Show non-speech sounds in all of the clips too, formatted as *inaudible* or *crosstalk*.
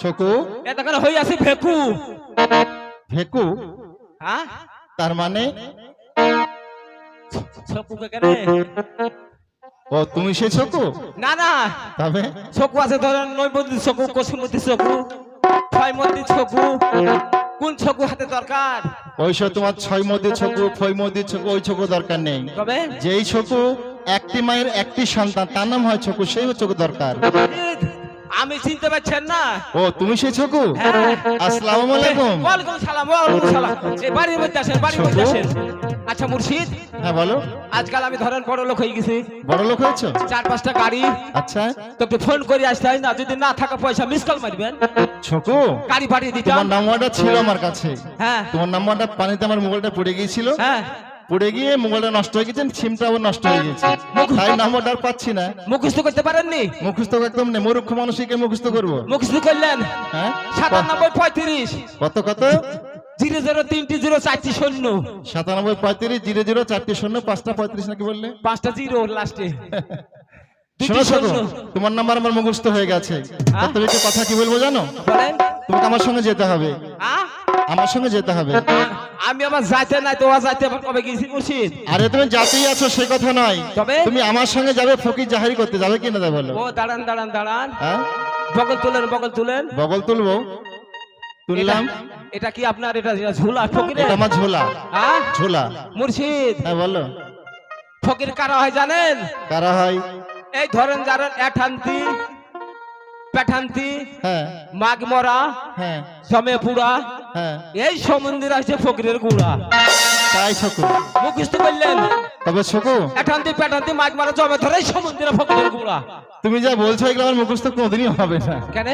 ছকু? এটা কেন হই আছে ভেকু। ভেকু? হ্যাঁ তার মানে? ছকু কেন ও তুমি সেই ছকু? না না। তবে? ছকু আছে ধরেন নৈবদ্য ছকু কসুমতি ছকু ছয়মতি ছকু। কোন ছকু হাতে দরকার? ওই সব তোমার ছয় মদি ছকু ফই মদি ছকু ওই ছকু দরকার নেই। তবে? যেই ছকু একটি মায়ের একটি সন্তান তার নাম হয় ছকু সেই ছকু দরকার। আমি চিনতে পারছেন না। ও তুমি সেই ছকু? হ্যাঁ। আসসালামু আলাইকুম। ওয়ালাইকুম সালাম ওয়ালাইকুম সালাম। এই বাড়ির মধ্যে আসেন বাড়ির মধ্যে আসেন। আচ্ছা মুর্শিদ। হ্যাঁ বলো। আজকাল আমি ধরেন বড় লোক হয়ে গেছি। বড় লোক হয়েছো? চার পাঁচটা গাড়ি। আচ্ছা। তো একটু ফোন করে আসতে হয় না যদি না থাকা পয়সা মিস কল মারবেন। ছকু? গাড়ি পাঠিয়ে দিতাম। তোমার নাম্বারটা ছিল আমার কাছে। হ্যাঁ। তোমার নাম্বারটা পানিতে আমার মোবাইলটা পড়ে গিয়েছিল। হ্যাঁ। পড়ে গিয়ে মোবাইলটা নষ্ট হয়ে গেছে সিমটা আবার নষ্ট হয়ে গেছে। তাই নাম্বারটা পাচ্ছি না। মুখস্থ করতে পারেননি? মুখস্থ একদম নেই মূর্খ মানুষকে মুখস্থ করব। মুখস্থ করলেন? হ্যাঁ? সাতানব্বই পঁয়ত্রিশ। কত কত? জিরো জিরো তিনটি জিরো চারটি শূন্য। সাতানব্বই পঁয়ত্রিশ জিরো জিরো চারটি শূন্য পাঁচটা পঁয়ত্রিশ নাকি বললে? পাঁচটা জিরো লাস্টে। *laughs* শোনো শোনো তোমার নাম্বার আমার মুখস্থ হয়ে গেছে। তুমি একটু কথা কি বলব জানো? তোমাকে আমার সঙ্গে যেতে হবে। আ? আমার সঙ্গে যেতে হবে। আমি আমার যাইতে নাই তো যাইতে কবে গেছি মুর্শিদ? আরে তুমি যাতেই আছো সে কথা নয়। তবে? তুমি আমার সঙ্গে যাবে ফকির জাহারি করতে যাবে কি না বলো? ও দাঁড়ান দাঁড়ান দাঁড়ান। হ্যাঁ? বগল তুলেন বগল তুলেন। বগল তুলবো। তুললাম। এটা- কি আপনার এটা এটা ঝুলা ফকিরে? এটা আমার ঝোলা। হ্যাঁ? ঝোলা। মুর্শিদ। হ্যাঁ বলো। ফকির কারা হয় জানেন? কারা হয়? এই ধরেন যারেন এঠান্তি পেঠান্তি হ্যাঁ। মাগমরা হ্যাঁ। সমেপুরা হ্যাঁ। এই সমন্দির আছে ফকিরের গুড়া। তাই শকু মুখস্থ করলেন? তবে শকু। এঠান্তি পেঠান্তি মাগমারা জমে ধরে এই সমন্দিরে ফকিরের গুড়া। তুমি যা বলছো এগুলো আমার মুখস্থ কোনোদিনই হবে না। কেন?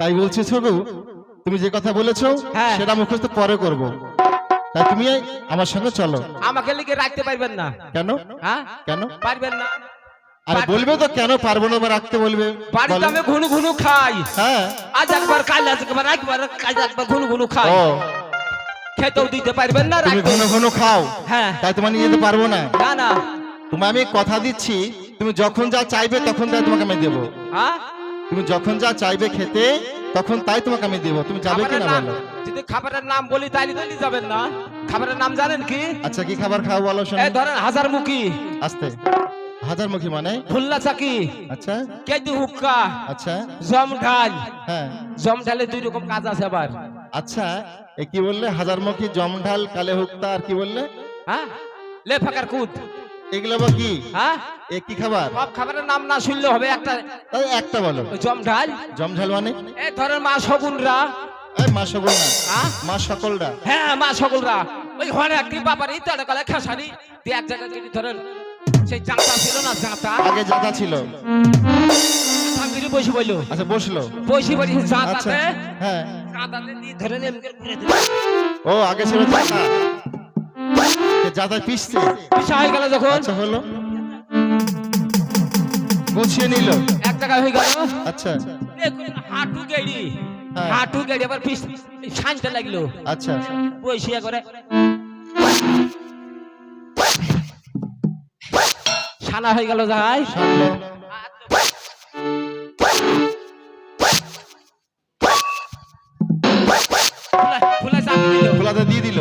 তাই বলছি ছকু তুমি যে কথা বলেছ হ্যাঁ। সেটা মুখস্থ পরে করব। তাই তুমি আমার সঙ্গে চলো। আমাকে লিখে রাখতে পারবেন না। কেন? হ্যাঁ? কেন? পারবেন না। আরে বলবে তো কেন পারব না রাখতে বলবে? বাড়িতে আমি ঘুনু ঘুনু খাই। হ্যাঁ। আজ একবার কাল আজ একবার একবার কাল একবার ঘুনু ঘুনু খাই। ও। খেতেও দিতে পারবেন না তুমি ঘন ঘন খাও। হ্যাঁ। তাই তোমার নিয়ে যেতে পারব না। না না। তুমি আমি কথা দিচ্ছি তুমি যখন যা চাইবে তখন তাই তোমাকে আমি দেবো। হ্যাঁ? তুমি যখন যা চাইবে খেতে তখন তাই তোমাকে আমি দেবো। তুমি যাবে কি না বলো। যদি খাবারের নাম বলি তাইলে তো নিয়ে যাবেন না। খাবারের নাম জানেন কি? আচ্ছা কি খাবার খাও বলো শোনো। ধরেন হাজার মুখী আস্তে। হাজার মুখী মানে? খুলনা চাকি। আচ্ছা। কেদি হুক্কা। আচ্ছা। জম ঢাল। হ্যাঁ। জম ঢালে দুই রকম কাজ আছে আবার। আচ্ছা এ কি বললে? হাজারমুখী জমঢাল কালে হুক্তা আর কি বললে? হ্যাঁ? লে ফাঁকার কুদ এগুলো বা কি? হ্যাঁ? এ কি খাবার? সব খাবারের নাম না শুনলে হবে একটা। তাই একটা বলো। জম ঢাল? জমঝাল মানে? এই ধরেন মা শগুনরা। এই মা সকল না হ্যাঁ? মা সকলরা। হ্যাঁ মা সকলরা ওই ঘরে একটি বাবার ইত্যাদি কলে খেসারি। দিয়ে এক জায়গায় যদি ধরেন সেই জাঁতা ছিল না জাঁতা আগে জাদা ছিল। বসে বলল। আচ্ছা বসল। বসে আচ্ছা জাঁতাতে হ্যাঁ। কাঁদাতে দিয়ে ধরেন এমনি করে দিল। ও আগে ছিল জাদা জাদা পিসছে পিসা হয়ে গেল যখন। আচ্ছা হলো। গুছিয়ে নিল। এক জায়গায় হয়ে গেল। আচ্ছা। দেখুন হাঁটু গেড়ি। হ্যাঁ। হাঁটু গেড়ি আবার পিস শানতে লাগল। আচ্ছা। বসিয়া করে। সানা হয়ে গেল যাই সামনে। ফুলা চাপ দিল। খোলাতে দিয়ে দিল।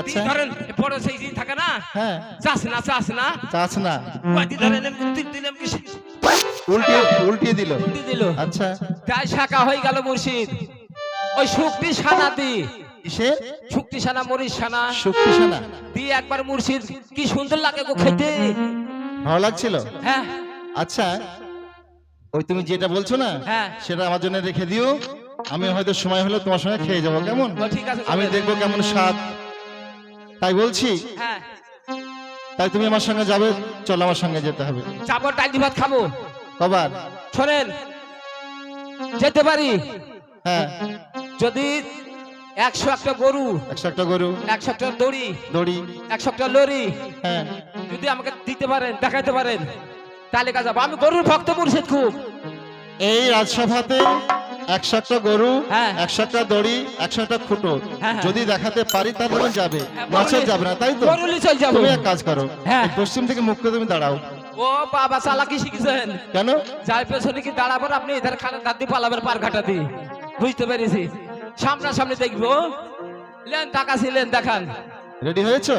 আচ্ছা। ধরেন বড় সেই জিনিস থাকে না? হ্যাঁ। চাষ না চাষ না। চাচ না। ওয়াদি ধরেন এমনি তিন দিন এমনি উল্টিয়ে উল্টিয়ে দিল। উল্টি দিল। আচ্ছা। তাই শাখা হয়ে গেল মুর্শিদ। ওই শুক্তি সানা কিসে? শুক্তি সানা মরিচ সানা শক্তি সানা দিয়ে একবার মুর্শিদ কি সুন্দর লাগে গো খেতে। ভালো লাগছিল? হ্যাঁ। আচ্ছা ওই তুমি যেটা বলছো না হ্যাঁ। সেটা আমার জন্য রেখে দিও। আমি হয়তো সময় হলে তোমার সঙ্গে খেয়ে যাব কেমন? আমি দেখব কেমন স্বাদ। তাই বলছি? হ্যাঁ। তাই তুমি আমার সঙ্গে যাবে চলো আমার সঙ্গে যেতে হবে। ভাত খাব। কবার? শোনেন যেতে পারি। হ্যাঁ। যদি একশো একটা গরু একশো একটা গরু একশো একটা দড়ি দড়ি। একশো একটা লরি। হ্যাঁ। যদি আমাকে দিতে পারেন দেখাইতে পারেন তাহলে কাজ আমি গরুর ভক্ত মুর্শিদ খুব। এই রাজসভাতে একশো একটা গরু হ্যাঁ। একশো একটা দড়ি একশো একটা খুঁটো। হ্যাঁ, হ্যাঁ। যদি দেখাতে পারি তাহলে যাবে। গরুলি- যাবে না তাই তো? তুমি এক কাজ করো। হ্যাঁ। পশ্চিম থেকে মুখ করে তুমি দাঁড়াও। ও বাবা চালাকি শিখেছেন? কেন? যার পেছনে কি দাঁড়াবেন আপনি? ইধার খালের দাঁত দিয়ে পালাবেন পার ঘাটা দিয়ে। বুঝতে পেরেছি। সামনাসামনি দেখব। লেন তাকাছিলেন দেখান। রেডি হয়েছো?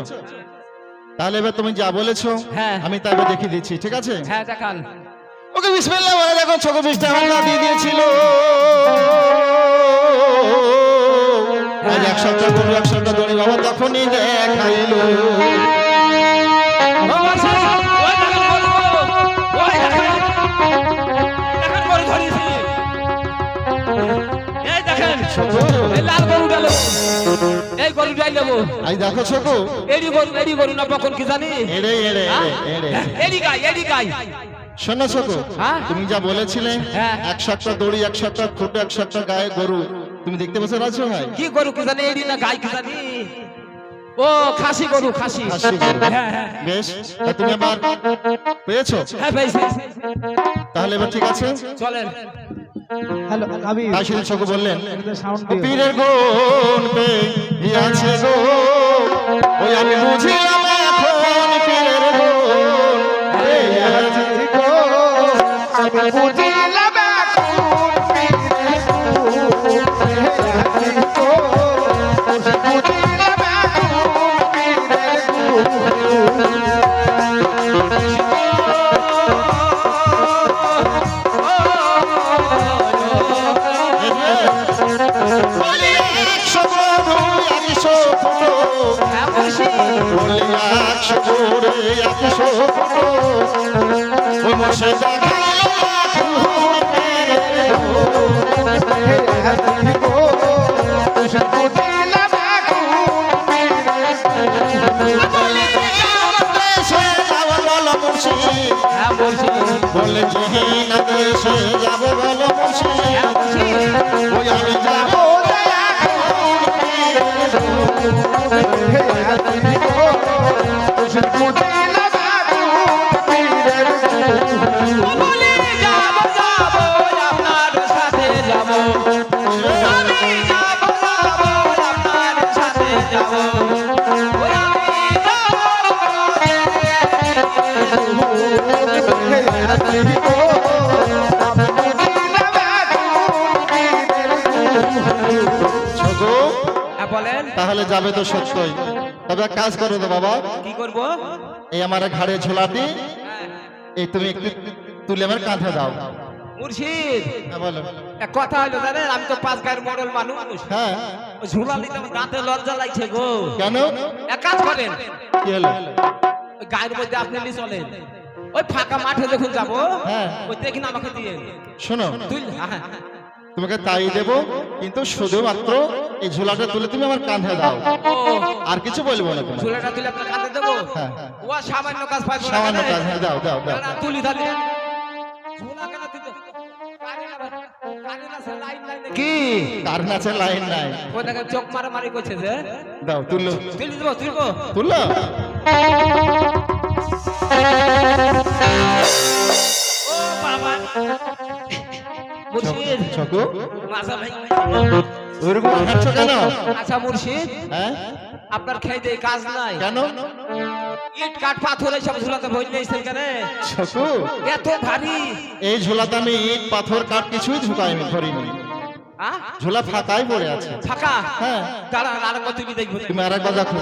তাহলে এবার তুমি যা বলেছ হ্যাঁ। আমি তা এবার দেখিয়ে দিচ্ছি ঠিক আছে? হ্যাঁ দেখান। ওকে বিসমিল্লাহ বলে দেখো ছোট বৃষ্টি হামলা দিয়ে দিয়েছিল। আজ এক সপ্তাহ গরু এক সপ্তাহ দড়ি বাবা তখনই দেখাইলো। এই গরুটাই নেব। আজ দেখো ছোকু এডি গরু, এডি গরু না বকন কি জানি? এড়ে এড়ে হ্যাঁ? এড়ে এড়ে গাই, এডি গাই। শোনো ছোকু হ্যাঁ? তুমি যা বলেছিলে হ্যাঁ। এক সপ্তাহ দড়ি এক সপ্তাহ খুঁটে এক সপ্তাহ গায়ে গরু তুমি দেখতে পাচ্ছ রাজু ভাই কি গরু কি জানি, এডি না গাই কি জানি? ও খাসি গরু খাসি গরু। বেশ তা তুমি আবার পেয়েছ হ্যাঁ পেয়েছি। তাহলে এবার ঠিক আছে চলেন হ্যালো সেদিন ছোকু বললেন পীরের গুণ পে আছে গো ওই আমি বুঝিলাম এখন পীরের গুণ আছে গো। আমি বুঝিলাম বলি একশো গরু একশো গুণ। বলি বলছি বলে দেশে যাব বলেন। তাহলে যাবে তো সত্যই। তবে কাজ করো তো বাবা। কি করব? এই আমার ঘাড়ে ঝোলাটি এই তুমি একটু তুলে আমার কাঁধে দাও। মুর্শিদ। হ্যাঁ কথা হলো জানেন আমি তো পাঁচ গায়ের মডেল মানুষ। হ্যাঁ। দাঁতে লজ্জা লাগছে গো। কেন? এক কাজ করেন। গায়ের মধ্যে আপনি চলেন। ওই ফাঁকা মাঠে যখন যাব হ্যাঁ। ওই দেখি না আমাকে দিয়ে। শোনো। তুই হ্যাঁ। তোমাকে তাই দেবো কিন্তু শুধুমাত্র এই ঝোলাটা তুলে তুমি আমার কাঁধে দাও। আর কিছু বলব না ঝুলাটা তুলে আপনার কাঁধে দেবো। ও সামান্য কাজ পাইবো সামান্য কাজ হ্যাঁ দাও দাও দাও। তুলি তাহলে। ঝুলা কি? কার নাচের লাইন নাই। ওই দেখেন চোখ মারা মারি করছে যে। দাও তুললো। তুলি দেবো তুলবো তুললো? ও বাবা। মুর্শিদ। ছকু মাসা ভাই। ওইরকম হাঁটছো কেন? আচ্ছা মুর্শিদ। হ্যাঁ? আপনার খেয়ে কাজ নাই। কেন? ইট কাঠ পাথর এইসব ঝুলাতে ভয় কেন ছকু এত ভারী। এই ঝোলাতে আমি ইট পাথর কাঠ কিছুই ঝুঁকাই ধরিনি? ঝোলা ফাঁকাই পড়ে আছে। ফাঁকা? হ্যাঁ। দাঁড়ান আরেকবার তুমি দেখব তুমি আর একবার দেখো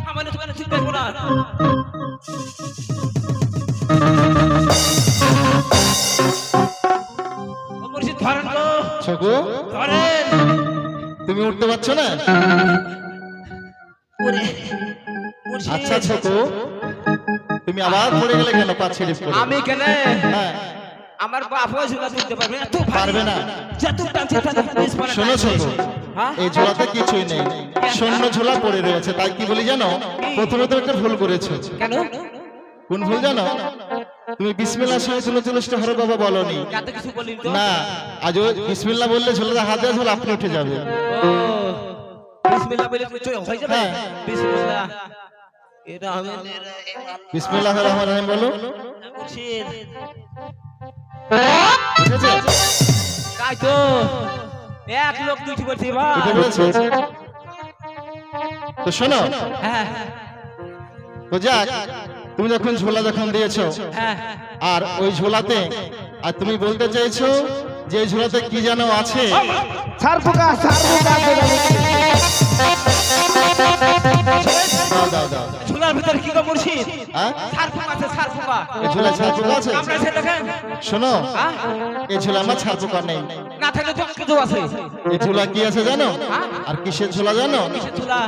সামান্য তুমি ঠিক দেখব না। ধরেন গো ধরেন। তুমি উঠতে পারছ না? আচ্ছা ছকু। তুমি আবার পড়ে গেলে কেন পা ছিড়ে আমি কেন হ্যাঁ। আমার বাপ ঝুলা তুলতে পারবে না এত পারবে না। যত টানছে টানছে পিস পড়ে শোনো টানছে। হ্যাঁ? এই ঝোলাতে কিছুই নেই। শূন্য ঝোলা পড়ে রয়েছে তাই কি বলি জানো? প্রথমে তো একটা ভুল করেছ। কেন? কোন ভুল জানো? তুমি বিসমিল্লাহ সঙ্গে চল্লিশটা হরে বাবা বলনি। এত কিছু বলি তো? না আজ ওই বিসমিল্লাহ বললে ঝোলাতে হাত দেওয়া ঝোলা আপনি উঠে যাবে। বিসমিল্লাহ বলে চলে হয়ে যাবে? হ্যাঁ। বিসমিল্লাহ বিসমিল্লাহ রহমান রহিম বলো। তাই তো। এক লোক দুইটি বলছি ভাই। উঠে পড়েছে তো শোনো হ্যাঁ তো যাক তুমি যখন ঝোলা যখন দিয়েছ হ্যাঁ। আর ওই ঝোলাতে আর তুমি বলতে চাইছো যে এই ঝোলাতে কি যেন আছে সার পোকা সার পোকা। দাও দাও দাও। ঝুলার ভিতরে কি গো মুর্শিদ? হ্যাঁ? সার আছে সার এই ঝোলা ছাড় আছে? আমরা সে দেখেন। শোনো হ্যাঁ? এই ঝোলা আমার ছাড় পোকা নেই। না থাকলে তো কিছু আছে। এই ঝোলা কি আছে জানো? আর কিসের ঝোলা জানো? ঝুলা?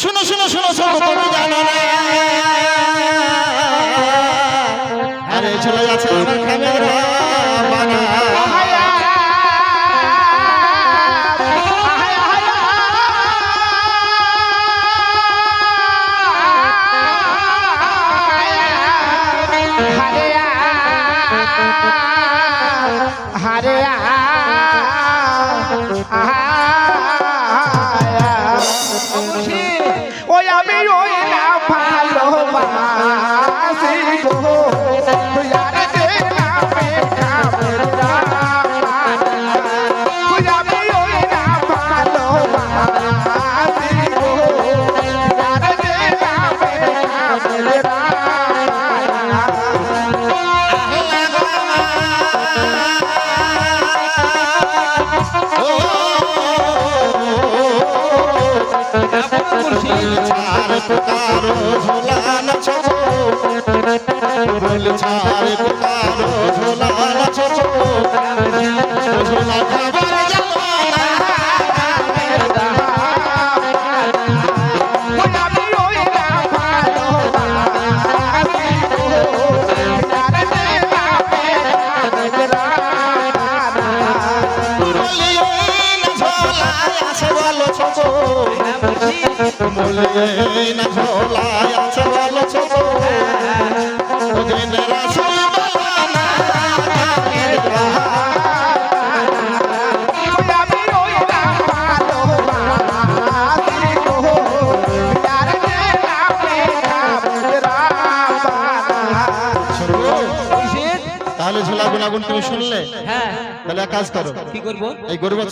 শুনো শুনো শুনো শুনো তুমি জানো না। আরে এই ঝোলা আছে আমার ওই আমি ওই না ভালোবাসি গো ছাড় পুকারো ঝোলা নাচো ছাড় পুকারো ঝোলা নাচো ঝোলা তুমি শুনলে? হ্যাঁ। তাহলে এক কাজ করো। কি করব? এই গরু বাছুর